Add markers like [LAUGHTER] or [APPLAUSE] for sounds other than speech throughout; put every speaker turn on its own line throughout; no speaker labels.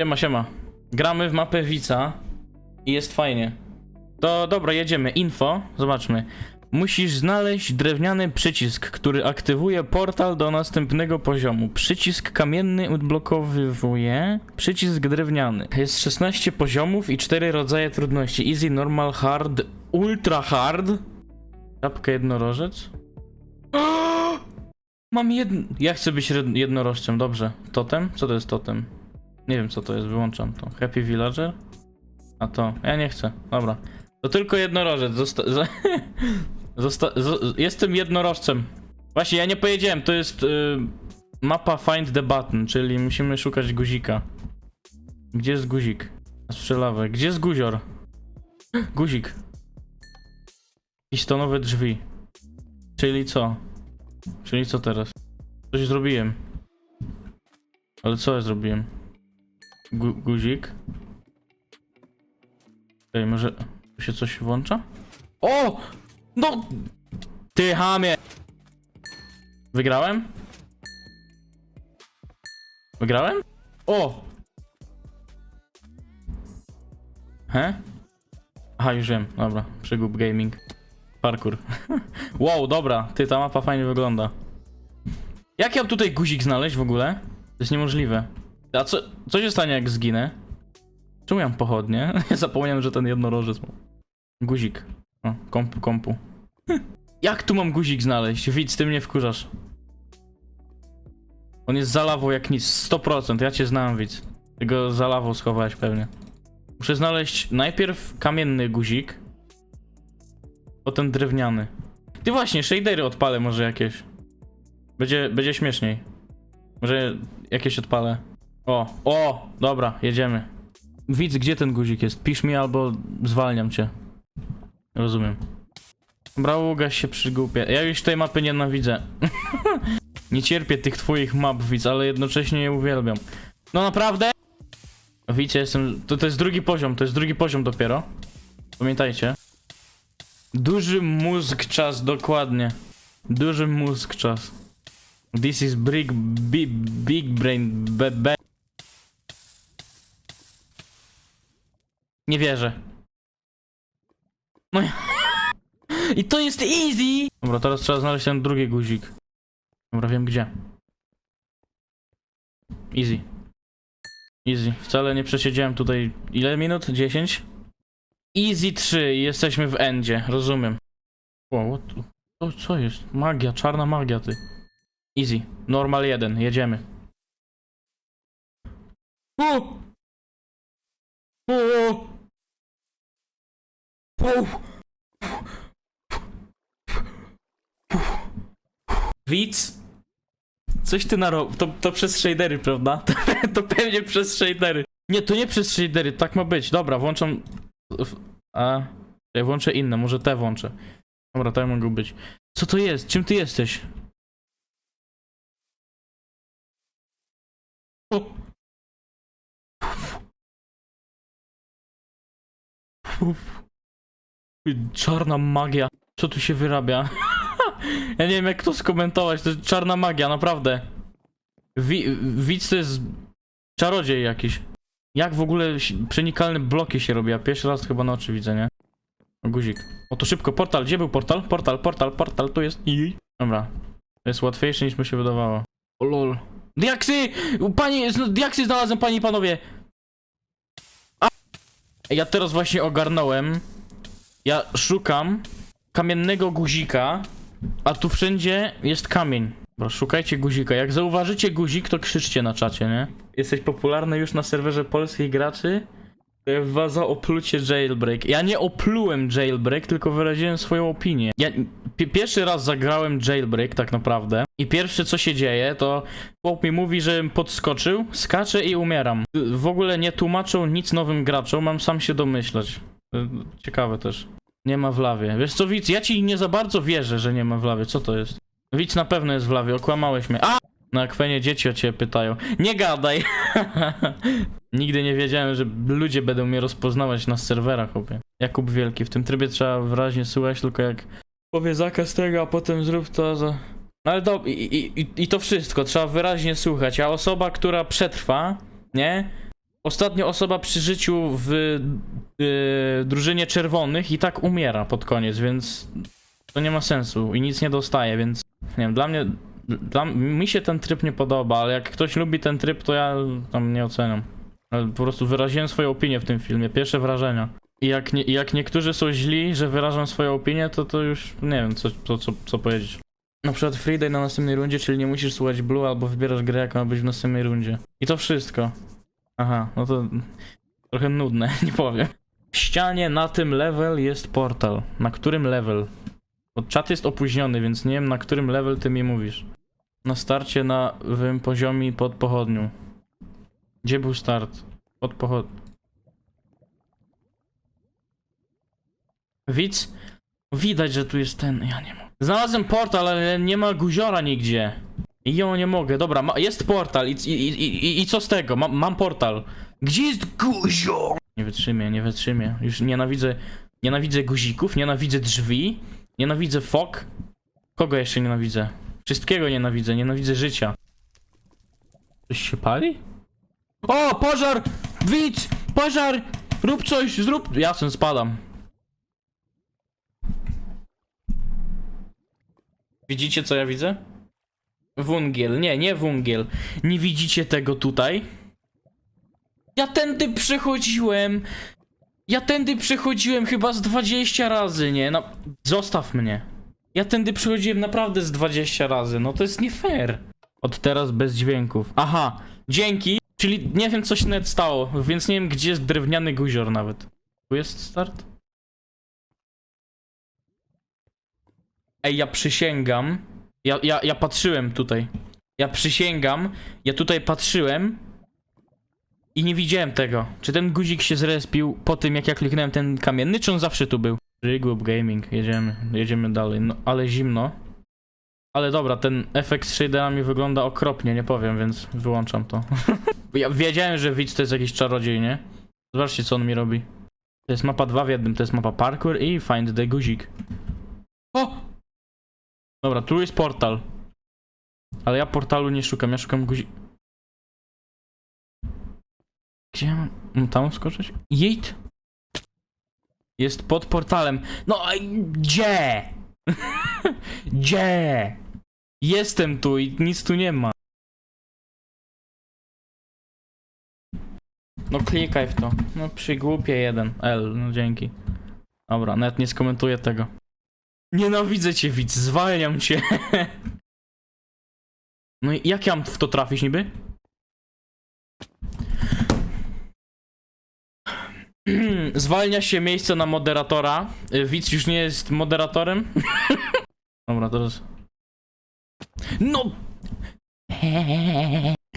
Siema, siema. Gramy w mapę Wica i jest fajnie. To dobra, jedziemy. Info, zobaczmy. Musisz znaleźć drewniany przycisk, który aktywuje portal do następnego poziomu. Przycisk kamienny odblokowywuje przycisk drewniany. Jest 16 poziomów i 4 rodzaje trudności. Easy, normal, hard, ultra hard. Czapka jednorożec. [GASPS] Mam jedno... Ja chcę być jednorożcem, dobrze. Totem? Co to jest totem? Nie wiem co to jest, wyłączam to. Happy Villager? A to, ja nie chcę, dobra. To tylko jednorożec, zosta... [LAUGHS] Zosta... zo- Jestem jednorożcem. Właśnie, ja nie powiedziałem, to jest y, mapa Find the Button, czyli musimy szukać guzika. Gdzie jest guzik? Strzelawę. Gdzie jest guzior? [GASPS] Guzik. Pistonowe drzwi. Czyli co? Czyli co teraz? Coś zrobiłem. Ale co ja zrobiłem? Gu guzik. Ej, może tu się coś włącza? O! No! Ty hamie! Wygrałem? Wygrałem? O! He? Aha, już wiem, dobra. Przygub gaming. Parkour. [LAUGHS] wow, dobra, ty, ta mapa fajnie wygląda. Jak ja tutaj guzik znaleźć w ogóle? To jest niemożliwe. A co, co się stanie jak zginę? Czemu mam pochodnie? [LAUGHS] Ja zapomniałem, że ten jednorożec ma. Guzik. O, kompu, kompu. [LAUGHS] jak tu mam guzik znaleźć? Widz, ty mnie wkurzasz. On jest za lawą jak nic, 100%, ja cię znam, widz. Ty go za lawą schowałeś pewnie. Muszę znaleźć najpierw kamienny guzik, potem drewniany. Ty właśnie, shadery odpalę może jakieś. Będzie, będzie śmieszniej. Może jakieś odpalę. O, o, dobra, jedziemy. Widz, gdzie ten guzik jest? Pisz mi albo zwalniam cię. Rozumiem. Dobra, ugaś się przy głupie. Ja już tej mapy nienawidzę. [LAUGHS] Nie cierpię tych twoich map, widz, ale jednocześnie je uwielbiam. No naprawdę? Widzicie, jestem... To, to jest drugi poziom, to jest drugi poziom dopiero. Pamiętajcie. Duży mózg czas, dokładnie. Duży mózg czas. This is big, big, big brain, be. Nie wierzę. No i... To jest easy! Dobra, teraz trzeba znaleźć ten drugi guzik. Dobra, wiem gdzie. Easy. Easy. Wcale nie przesiedziałem tutaj. Ile minut? 10? Easy 3 i jesteśmy w endzie, rozumiem. Wow, what co, co jest? Magia, czarna magia, ty. Easy. Normal 1, jedziemy. O! O! Widz? Coś ty narobił. To, to przez shadery, prawda? [LAUGHS] To, to pewnie przez shadery. Nie, to nie przez shadery, tak ma być. Dobra, włączam. A. Ja włączę inne, może te włączę. Dobra, te mogą być. Co to jest? Czym ty jesteś? O. Czarna magia. Co tu się wyrabia? [LAUGHS] ja nie wiem jak to skomentować, to jest czarna magia, naprawdę. Wi widz to jest czarodziej jakiś. Jak w ogóle przenikalne bloki się robi? Ja pierwszy raz chyba na oczy widzę, nie? Guzik. O, to szybko, portal, gdzie był portal? Portal, portal, portal, tu jest. I... Dobra. To jest łatwiejsze niż mi się wydawało. O lol. Diaksy! Pani, diaksy znalazłem, panie i panowie! A! Ja teraz właśnie ogarnąłem. Ja szukam kamiennego guzika, a tu wszędzie jest kamień. Dobra, szukajcie guzika. Jak zauważycie guzik, to krzyczcie na czacie, nie? Jesteś popularny już na serwerze polskich graczy? To ja was za oplucie jailbreak. Ja nie oplułem jailbreak, tylko wyraziłem swoją opinię. Ja pi- pierwszy raz zagrałem jailbreak tak naprawdę i pierwsze co się dzieje to chłop mi mówi, żebym podskoczył, skaczę i umieram. W ogóle nie tłumaczą nic nowym graczom, mam sam się domyślać. Y, Ciekawe też. Nie ma w lawie. Wiesz co, widz, ja ci nie za bardzo wierzę, że nie ma w lawie. Co to jest? Widz na pewno jest w lawie, okłamałeś mnie. A! Na akwenie dzieci o ciebie pytają. Nie gadaj! [LAUGHS] Nigdy nie wiedziałem, że ludzie będą mnie rozpoznawać na serwerach, chłopie. Jakub Wielki. W tym trybie trzeba wyraźnie słuchać, tylko jak powie zakaz tego, a potem zrób to. No ale do... I, i- I to wszystko, trzeba wyraźnie słuchać, a osoba, która przetrwa, nie? Ostatnia osoba przy życiu w y, drużynie czerwonych i tak umiera pod koniec, więc to nie ma sensu i nic nie dostaje, więc nie wiem, dla mnie, dla, mi się ten tryb nie podoba, ale jak ktoś lubi ten tryb, to ja tam nie oceniam. Ale po prostu wyraziłem swoją opinię w tym filmie, pierwsze wrażenia. I jak, nie, jak niektórzy są źli, że wyrażam swoją opinię, to to już nie wiem, co, co, co, co powiedzieć. Na przykład Freeday na następnej rundzie, czyli nie musisz słuchać Blue albo wybierasz grę, jaka ma być w następnej rundzie. I to wszystko. Aha, no to trochę nudne, [LAUGHS] nie powiem. W ścianie na tym level jest portal. Na którym level? Bo czat jest opóźniony, więc nie wiem na którym level ty mi mówisz. Na starcie na wym poziomie pod pochodnią. Gdzie był start? Pod pochodnią. Widz? Widać, że tu jest ten. Ja nie. Znalazłem portal, ale nie ma guziora nigdzie. Ją nie mogę. Dobra, ma, jest portal. I, i, i, i, co z tego? Mam, mam portal. Gdzie jest guzior? Nie wytrzymię, nie wytrzymię. Już nienawidzę. Nienawidzę guzików, nienawidzę drzwi, nienawidzę fok. Kogo jeszcze nienawidzę? Wszystkiego nienawidzę, nienawidzę życia. Coś się pali? O, pożar! Widz! Pożar! Rób coś, zrób... Ja stąd spadam. Widzicie co ja widzę? Wungiel, nie, nie wungiel. Nie widzicie tego tutaj? Ja tędy przechodziłem. Ja tędy przechodziłem chyba z 20 razy, nie? No, zostaw mnie. Ja tędy przechodziłem naprawdę z 20 razy, no to jest nie fair. Od teraz bez dźwięków. Aha, dzięki. Czyli nie wiem co się nawet stało, więc nie wiem gdzie jest drewniany guzior nawet. Tu jest start? Ej, ja przysięgam. Ja, ja, ja patrzyłem tutaj. Ja przysięgam. Ja tutaj patrzyłem. I nie widziałem tego. Czy ten guzik się zrespił po tym, jak ja kliknąłem ten kamienny, czy on zawsze tu był? Rigub Gaming, jedziemy, jedziemy dalej. No, ale zimno. Ale dobra, ten efekt z shaderami wygląda okropnie, nie powiem, więc wyłączam to. [LAUGHS] ja wiedziałem, że widz to jest jakiś czarodziej, nie? Zobaczcie, co on mi robi. To jest mapa 2 w jednym, to jest mapa parkour i find the guzik. O! Dobra, tu jest portal. Ale ja portalu nie szukam, ja szukam guzik. Gdzie ja mam? tam skoczyć? Jejt! Jest pod portalem. No, gdzie? [LAUGHS] gdzie? Jestem tu i nic tu nie ma. No klikaj w to. No przygłupie jeden. L, no dzięki. Dobra, nawet nie skomentuję tego. Nienawidzę cię, widz, zwalniam cię. [LAUGHS] No i jak ja mam w to trafić niby? [CLEARS THROAT] Zwalnia się miejsce na moderatora. Widz już nie jest moderatorem. [LAUGHS] Dobra, teraz. No!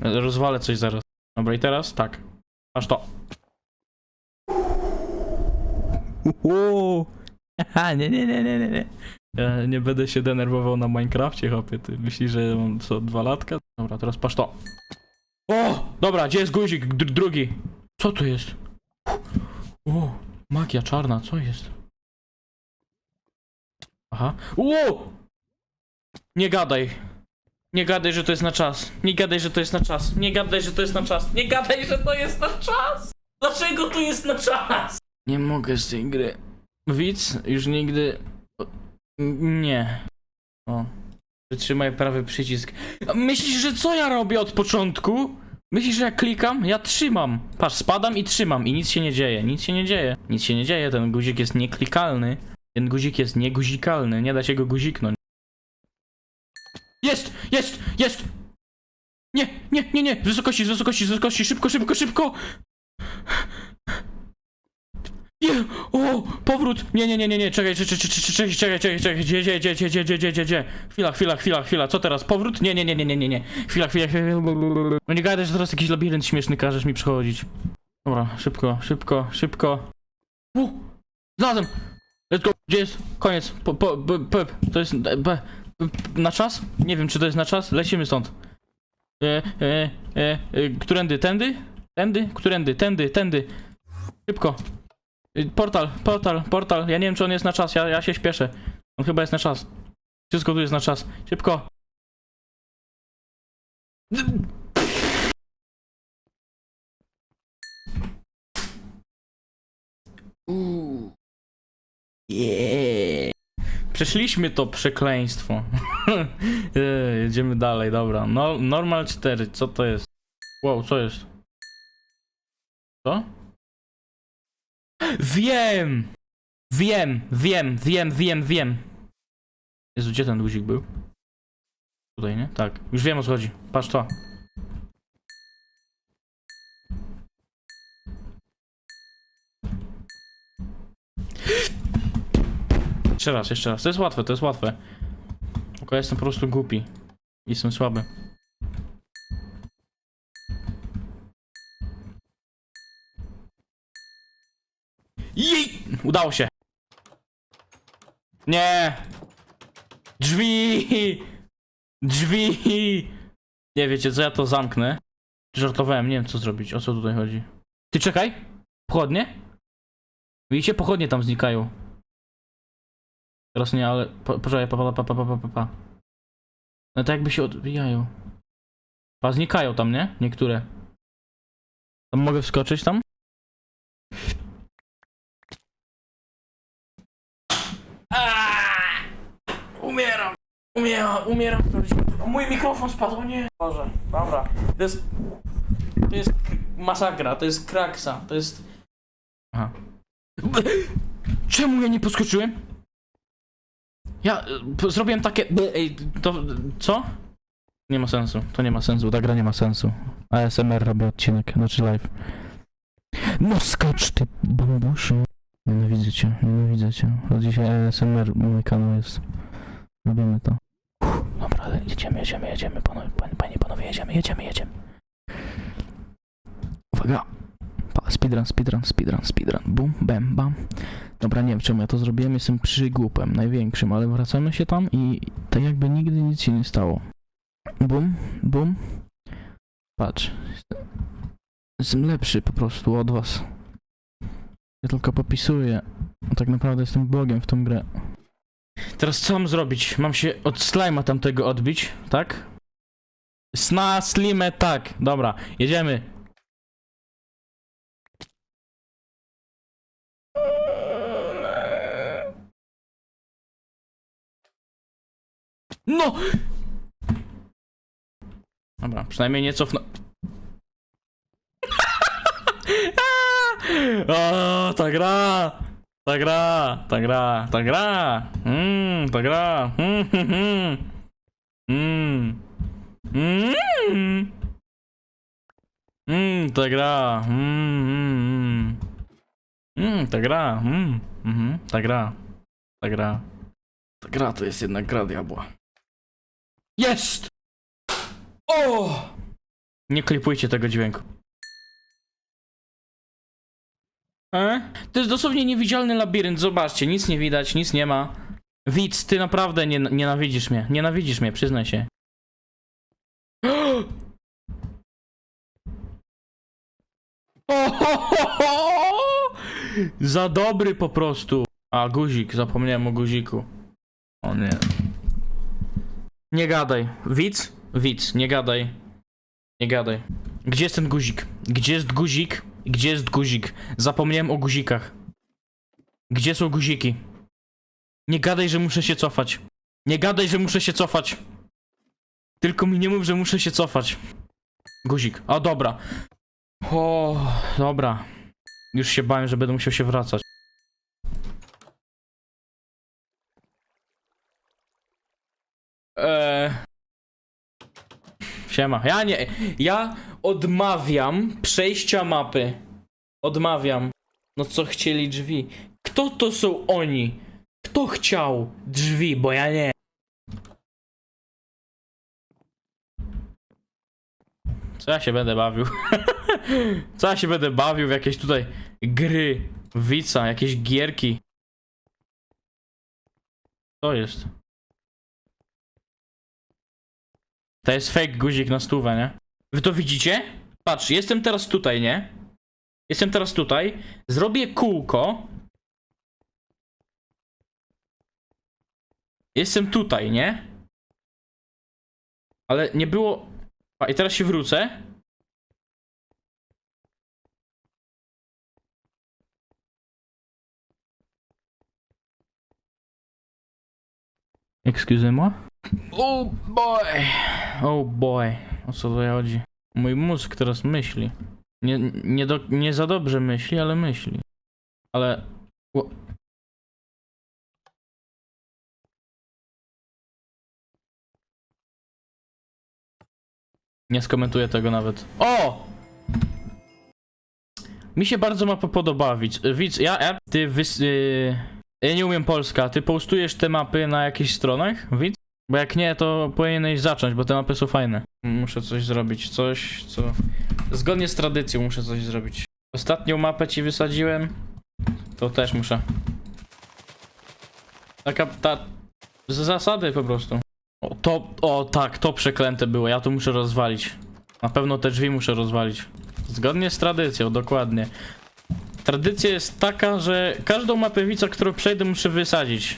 [LAUGHS] Rozwalę coś zaraz. Dobra, i teraz tak. Aż to. [LAUGHS] Aha, nie, nie, nie, nie, nie, nie. Ja nie będę się denerwował na Minecrafcie, chłopie. Ty myślisz, że mam co, dwa latka? Dobra, teraz patrz to. O! Dobra, gdzie jest guzik D drugi? Co to jest? O, magia czarna, co jest? Aha. Ło! Nie gadaj. Nie gadaj, że to jest na czas. Nie gadaj, że to jest na czas. Nie gadaj, że to jest na czas. Nie gadaj, że to jest na czas. Dlaczego to jest na czas? Nie mogę z tej gry. Widz, już nigdy... Nie. O. Wytrzymaj prawy przycisk. Myślisz, że co ja robię od początku? Myślisz, że ja klikam? Ja trzymam. Patrz, spadam i trzymam i nic się nie dzieje. Nic się nie dzieje. Nic się nie dzieje, ten guzik jest nieklikalny. Ten guzik jest nieguzikalny, nie da się go guziknąć. Jest! Jest! Jest! Nie, nie, nie, nie! Z wysokości, z wysokości, z wysokości! Szybko, szybko, szybko! Nie! O! Powrót! Nie, nie, nie, nie, nie, czekaj, czekaj, czekaj, czekaj, czekaj, czekaj, czekaj, gdzie, gdzie, gdzie, gdzie, gdzie, gdzie, gdzie, gdzie? Chwila, chwila, chwila, chwila, co teraz? Powrót? Nie, nie, nie, nie, nie, nie, nie. Chwila, chwila, chwila. No nie gadaj, że teraz jakiś labirynt śmieszny każesz mi przechodzić. Dobra, szybko, szybko, szybko. U! Znalazłem! Let's go! Gdzie jest? Koniec. Po, po, b, p, to jest... B, b, na czas? Nie wiem, czy to jest na czas. Lecimy stąd. E, e, e, e, którędy? Tędy? Tędy? Którędy? Tędy, tędy. Szybko. Y, portal, portal, portal. Ja nie wiem, czy on jest na czas. Ja, ja się śpieszę. On chyba jest na czas. Wszystko tu jest na czas. Szybko. Uuu. Yeah. Przeszliśmy to przekleństwo. [LAUGHS] Jedziemy dalej, dobra. No, normal 4, co to jest? Wow, co jest? Co? Wiem! Wiem, wiem, wiem, wiem, wiem. Jezu, gdzie ten guzik był? Tutaj, nie? Tak. Już wiem o co chodzi. Patrz to. Jeszcze raz, jeszcze raz. To jest łatwe, to jest łatwe. Tylko ja jestem po prostu głupi. Jestem słaby. Udało się. Nie! Drzwi! Drzwi! Nie wiecie co, ja to zamknę. Żartowałem, nie wiem co zrobić, o co tutaj chodzi. Ty czekaj! Pochodnie? Widzicie, pochodnie tam znikają. Teraz nie, ale... Po, poczekaj, pa, pa, pa, pa, pa, pa, pa. No tak jakby się odbijają. Pa, znikają tam, nie? Niektóre. Tam mogę wskoczyć tam? Umieram! Umieram, umieram. Mój mikrofon spadł, nie. Boże, dobra. To jest... To jest masakra, to jest kraksa, to jest... Aha. Czemu ja nie poskoczyłem? Ja p- zrobiłem takie... Ej, to... Co? Nie ma sensu, to nie ma sensu, ta gra nie ma sensu. ASMR robię odcinek, znaczy live. No skacz ty, bambuszu. Nienawidzę cię, nienawidzę cię. Od dzisiaj ASMR mój kanał jest. Robimy to. Uff, dobra, jedziemy, jedziemy, jedziemy, panowie, panie, panie, panowie, jedziemy, jedziemy, jedziemy. Uwaga. Pa, speedrun, speedrun, speedrun, speedrun. Bum, bam, bam. Dobra, nie wiem czemu ja to zrobiłem, jestem przygłupem, największym, ale wracamy się tam i tak jakby nigdy nic się nie stało. Bum, bum. Patrz. Jestem lepszy po prostu od was. Ja tylko popisuję. Tak naprawdę jestem bogiem w tą grę. Teraz co mam zrobić? Mam się od slima tamtego odbić, tak? Sna, slimę, tak. Dobra, jedziemy. No! Dobra, przynajmniej nie cofnę. O, ta gra! Ta gra, ta gra, ta gra! Mmm, ta gra! Mmm, mmm, mmm. Mmm. Ta gra. Mmm. Mmm, ta gra. Mmm, mhm, ta gra. Ta gra. Ta gra to jest jednak gra diabła. Jest! O! Nie klipujcie tego dźwięku. E? To jest dosłownie niewidzialny labirynt, zobaczcie, nic nie widać, nic nie ma. Widz, ty naprawdę nie, nienawidzisz mnie, nienawidzisz mnie, przyznaj się. [GASPS] Za dobry po prostu. A, guzik, zapomniałem o guziku. O nie. Nie gadaj. Widz? Widz, nie gadaj. Nie gadaj. Gdzie jest ten guzik? Gdzie jest guzik? Gdzie jest guzik? Zapomniałem o guzikach. Gdzie są guziki? Nie gadaj, że muszę się cofać. Nie gadaj, że muszę się cofać. Tylko mi nie mów, że muszę się cofać. Guzik. A dobra. O, dobra. Już się bałem, że będę musiał się wracać. Siema. Ja nie. Ja odmawiam przejścia mapy. Odmawiam. No co chcieli drzwi? Kto to są oni? Kto chciał drzwi, bo ja nie. Co ja się będę bawił? [LAUGHS] Co ja się będę bawił w jakieś tutaj gry, wica, jakieś gierki? Co jest? To jest fake guzik na stówę, nie? Wy to widzicie? Patrz, jestem teraz tutaj, nie? Jestem teraz tutaj. Zrobię kółko. Jestem tutaj, nie? Ale nie było... A i teraz się wrócę. Excusez-moi? Oh boy! Oh boy. O co tutaj chodzi? Mój mózg teraz myśli. Nie, nie, do, nie za dobrze myśli, ale myśli. Ale... Nie skomentuję tego nawet. O! Mi się bardzo mapa podoba, widz. Widz, ja, ja ty wys... Yy, ja nie umiem polska. Ty postujesz te mapy na jakichś stronach, widz? Bo jak nie, to powinieneś zacząć, bo te mapy są fajne. Muszę coś zrobić, coś, co... Zgodnie z tradycją muszę coś zrobić. Ostatnią mapę ci wysadziłem. To też muszę. Taka, ta... Z zasady po prostu. O, to, o tak, to przeklęte było, ja to muszę rozwalić. Na pewno te drzwi muszę rozwalić. Zgodnie z tradycją, dokładnie. Tradycja jest taka, że każdą mapę wica, którą przejdę, muszę wysadzić.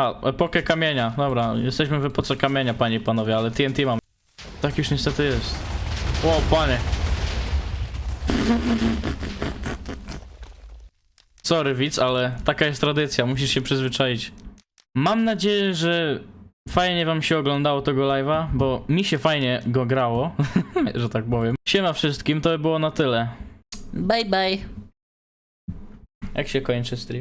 A, epokę kamienia. Dobra, jesteśmy w epoce kamienia, panie i panowie, ale TNT mam. Tak już niestety jest. O, panie. Sorry, widz, ale taka jest tradycja, musisz się przyzwyczaić. Mam nadzieję, że fajnie wam się oglądało tego live'a, bo mi się fajnie go grało, [LAUGHS] że tak powiem. Siema wszystkim, to by było na tyle. Bye bye. Jak się kończy stream?